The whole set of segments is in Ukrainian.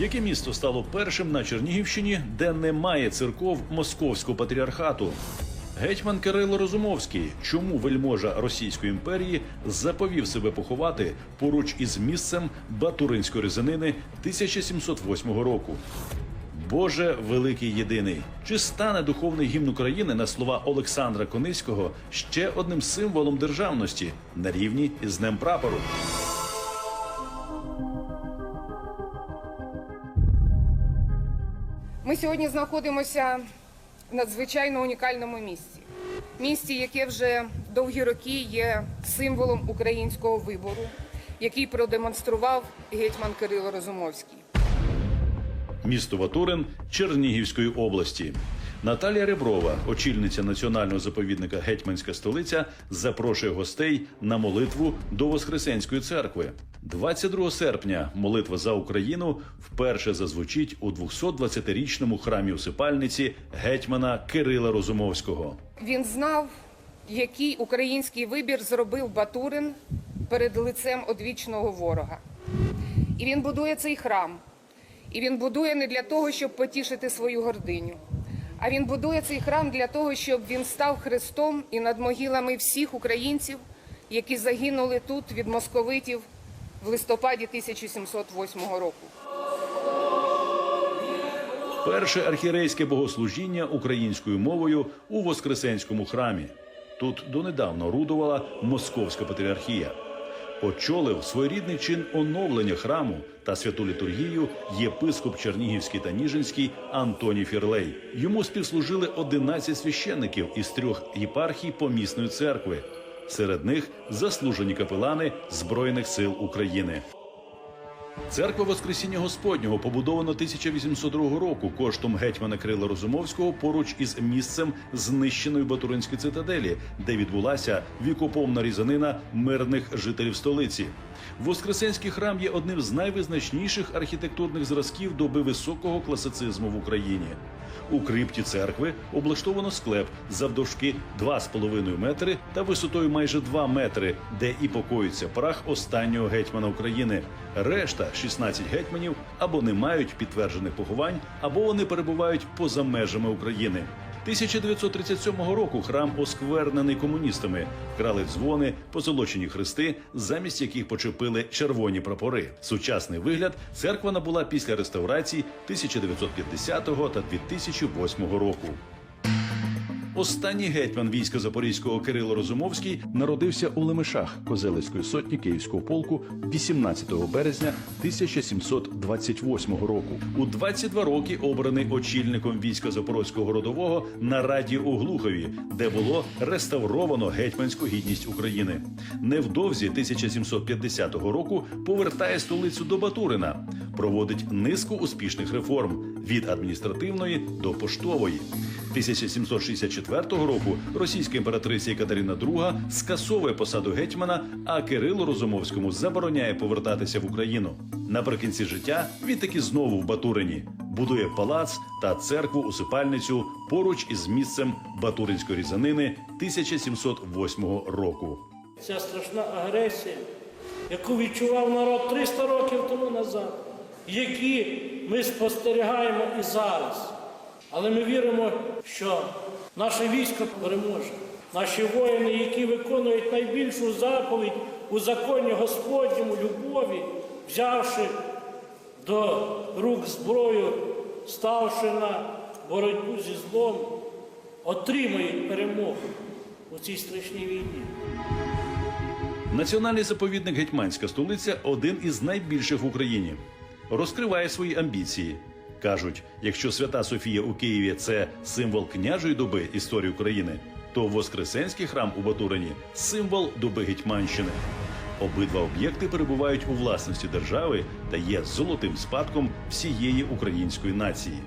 Яке місто стало першим на Чернігівщині, де немає церков московського патріархату? Гетьман Кирило Розумовський, чому вельможа Російської імперії заповів себе поховати поруч із місцем Батуринської резанини 1708 року? Боже великий єдиний. Чи стане духовний гімн України на слова Олександра Кониського ще одним символом державності на рівні із Днем прапору? Ми сьогодні знаходимося в надзвичайно унікальному місці. Місті, яке вже довгі роки є символом українського вибору, який продемонстрував гетьман Кирило Розумовський. Місто Ватурин Чернігівської області. Наталія Реброва, очільниця національного заповідника Гетьманська столиця, запрошує гостей на молитву до Воскресенської церкви. 22 серпня молитва за Україну вперше зазвучить у 220-річному храмі усипальниці гетьмана Кирила Розумовського. Він знав, який український вибір зробив Батурин перед лицем одвічного ворога. І він будує цей храм. І він будує не для того, щоб потішити свою гординю. А він будує цей храм для того, щоб він став хрестом і над могилами всіх українців, які загинули тут від московитів в листопаді 1708 року. Перше архірейське богослужіння українською мовою у Воскресенському храмі. Тут донедавна орудувала Московська патріархія. Очолив своєрідний чин оновлення храму та святу літургію єпископ Чернігівський та Ніжинський Антоній Фірлей. Йому співслужили 11 священників із трьох єпархій помісної церкви. Серед них заслужені капелани Збройних сил України. Церква Воскресіння Господнього побудована 1802 року коштом гетьмана Крила Розумовського поруч із місцем знищеної Батуринської цитаделі, де відбулася вікоповна різанина мирних жителів столиці. Воскресенський храм є одним з найвизначніших архітектурних зразків доби високого класицизму в Україні. У крипті церкви облаштовано склеп завдовжки 2,5 метри та висотою майже 2 метри, де і покоїться прах останнього гетьмана України. Решта 16 гетьманів або не мають підтверджених поховань, або вони перебувають поза межами України. 1937 року храм осквернений комуністами, вкрали дзвони, позолочені хрести, замість яких почепили червоні прапори. Сучасний вигляд церква набула після реставрації 1950 та 2008 року. Останній гетьман війська Запорізького Кирило Розумовський народився у Лемешах Козелецької сотні Київського полку 18 березня 1728 року. У 22 роки обраний очільником війська Запорозького родового на раді у Глухові, де було реставровано гетьманську гідність України. Невдовзі 1750 року повертає столицю до Батурина, проводить низку успішних реформ від адміністративної до поштової. 1764 року російська імператриця Катерина II скасовує посаду гетьмана, а Кирилу Розумовському забороняє повертатися в Україну. Наприкінці життя він таки знову в Батурині будує палац та церкву усипальницю поруч із місцем Батуринської різанини 1708 року. Ця страшна агресія, яку відчував народ 300 років тому назад, які ми спостерігаємо і зараз. Але ми віримо, що наше військо переможе. Наші воїни, які виконують найбільшу заповідь у законі Господньому любові, взявши до рук зброю, ставши на боротьбу зі злом, отримають перемогу у цій страшній війні. Національний заповідник Гетьманська столиця один із найбільших в Україні. Розкриває свої амбіції. Кажуть, якщо свята Софія у Києві це символ княжої доби історії України, то Воскресенський храм у Батурині символ доби Гетьманщини. Обидва об'єкти перебувають у власності держави та є золотим спадком всієї української нації.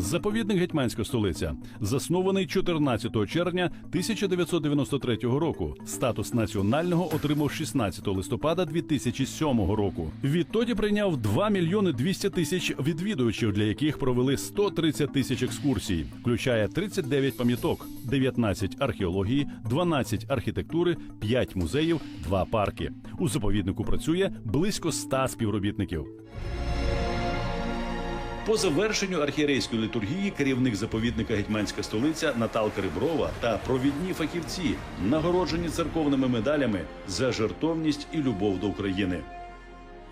Заповідник гетьманська столиця заснований 14 червня 1993 року. Статус національного отримав 16 листопада 2007 року. Відтоді прийняв 2 мільйони 200 тисяч відвідувачів, для яких провели 130 тисяч екскурсій. Включає 39 пам'яток, 19 археології, 12 архітектури, 5 музеїв, 2 парки. У заповіднику працює близько 100 співробітників. По завершенню архієрейської літургії керівник заповідника гетьманська столиця Наталка Риброва та провідні фахівці нагороджені церковними медалями за жертовність і любов до України.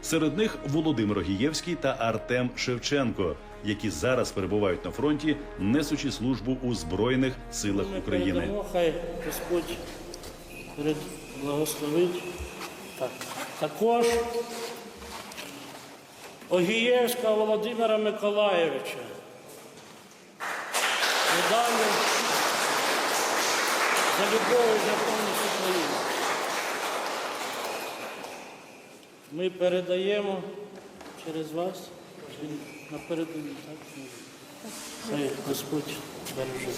Серед них Володимир Огієвський та Артем Шевченко, які зараз перебувають на фронті, несучи службу у збройних силах Ми України. передамо, хай Господь благословить. Так. Також Огієвська Володимира Миколаєвича. Медалі за любов і жертовність України. Ми передаємо через вас напередодні, так? Хай Господь береже.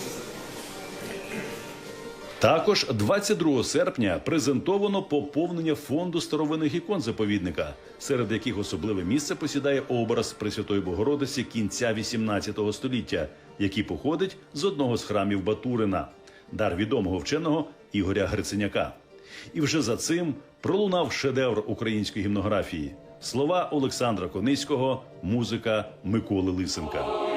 Також 22 серпня презентовано поповнення фонду старовинних ікон заповідника, серед яких особливе місце посідає образ Пресвятої Богородиці кінця 18 століття, який походить з одного з храмів Батурина, дар відомого вченого Ігоря Гриценяка. І вже за цим пролунав шедевр української гімнографії слова Олександра Кониського, музика Миколи Лисенка.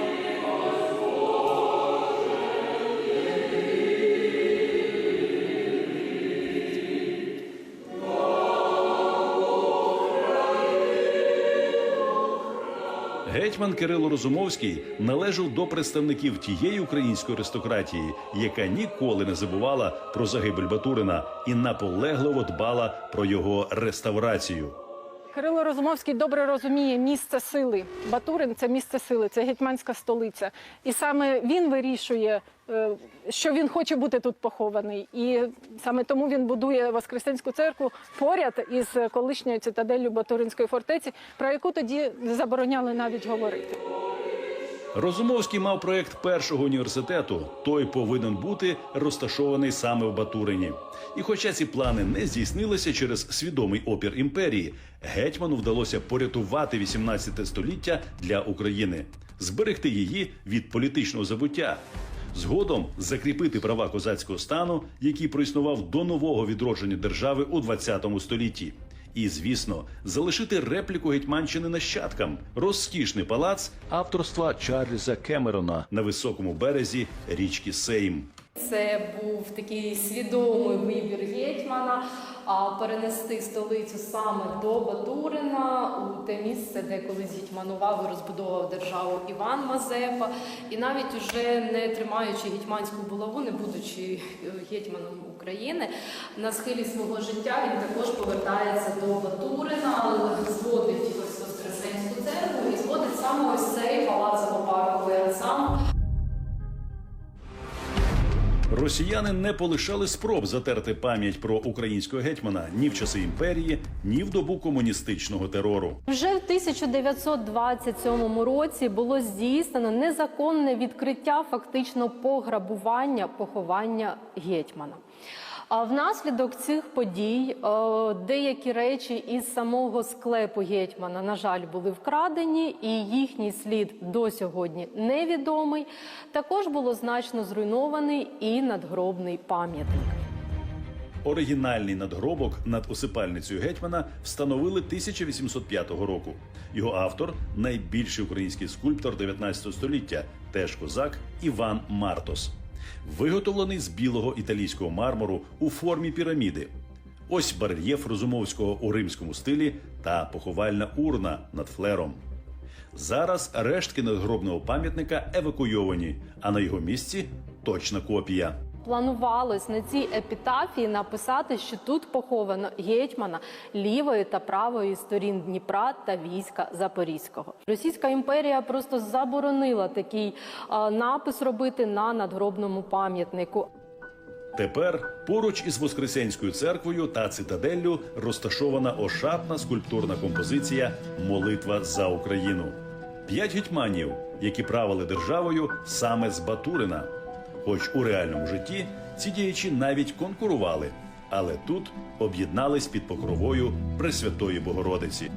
Гетьман Кирило Розумовський належав до представників тієї української аристократії, яка ніколи не забувала про загибель Батурина і наполегливо дбала про його реставрацію. Кирило Розумовський добре розуміє місце сили. Батурин це місце сили, це гетьманська столиця. І саме він вирішує, е, що він хоче бути тут похований. І саме тому він будує Воскресенську церкву поряд із колишньою цитаделлю Батуринської фортеці, про яку тоді забороняли навіть говорити. Розумовський мав проект першого університету. Той повинен бути розташований саме в Батурині. І хоча ці плани не здійснилися через свідомий опір імперії, гетьману вдалося порятувати 18 століття для України, зберегти її від політичного забуття. Згодом закріпити права козацького стану, який проіснував до нового відродження держави у 20 столітті. І, звісно, залишити репліку Гетьманщини нащадкам розкішний палац авторства Чарльза Кемерона на високому березі річки Сейм. Це був такий свідомий вибір гетьмана а перенести столицю саме до Батурина у те місце, де колись гетьманував і розбудовував державу Іван Мазепа. І навіть уже не тримаючи гетьманську булаву, не будучи е, гетьманом України, на схилі свого життя він також повертається до Батурина, але зводить Росіяни не полишали спроб затерти пам'ять про українського гетьмана ні в часи імперії, ні в добу комуністичного терору. Вже в 1927 році було здійснено незаконне відкриття фактично пограбування поховання гетьмана. А внаслідок цих подій е, деякі речі із самого склепу гетьмана, на жаль, були вкрадені, і їхній слід до сьогодні невідомий. Також було значно зруйнований і надгробний пам'ятник. Оригінальний надгробок над осипальницею гетьмана встановили 1805 року. Його автор найбільший український скульптор 19 століття, теж козак Іван Мартос, виготовлений з білого італійського мармуру у формі піраміди. Ось барельєф Розумовського у римському стилі та поховальна урна над флером. Зараз рештки надгробного пам'ятника евакуйовані, а на його місці точна копія. Планувалось на цій епітафії написати, що тут поховано гетьмана лівої та правої сторін Дніпра та війська Запорізького. Російська імперія просто заборонила такий а, напис робити на надгробному пам'ятнику. Тепер поруч із Воскресенською церквою та цитаделлю розташована ошатна скульптурна композиція Молитва за Україну. П'ять гетьманів, які правили державою саме з Батурина. Хоч у реальному житті ці діячі навіть конкурували, але тут об'єднались під покровою Пресвятої Богородиці.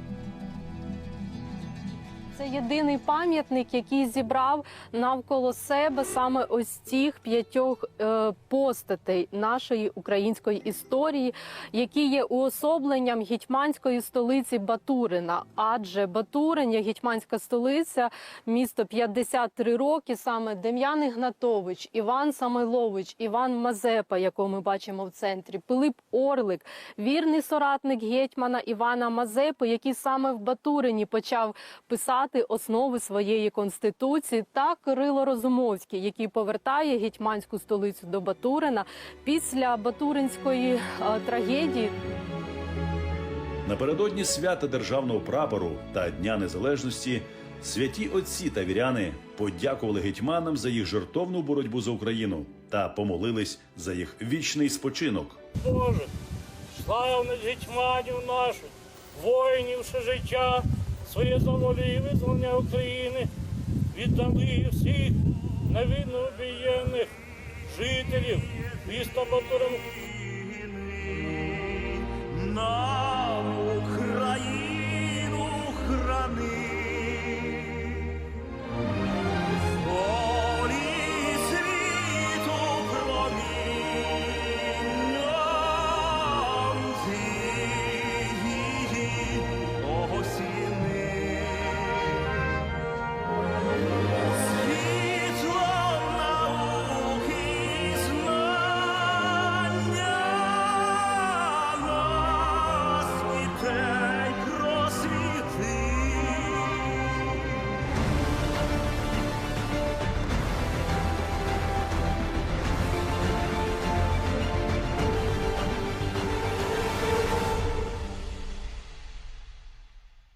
Це єдиний пам'ятник, який зібрав навколо себе саме ось цих п'ятьох е, постатей нашої української історії, які є уособленням гетьманської столиці Батурина. Адже Батурин є гетьманська столиця, місто 53 роки. Саме Дем'ян Ігнатович, Іван Самойлович, Іван Мазепа, якого ми бачимо в центрі, Пилип Орлик, вірний соратник гетьмана Івана Мазепи, який саме в Батурині почав писати основи своєї конституції, та Кирило Розумовський, який повертає гетьманську столицю до Батурина після Батуринської е, трагедії. Напередодні свята державного прапору та Дня Незалежності святі отці та віряни подякували гетьманам за їх жертовну боротьбу за Україну та помолились за їх вічний спочинок. Боже, славних гетьманів наших, воїнів, що життя, своє заволі визволення України, віддали всіх невинно обієнних жителів міста Батурин. На Україну храни.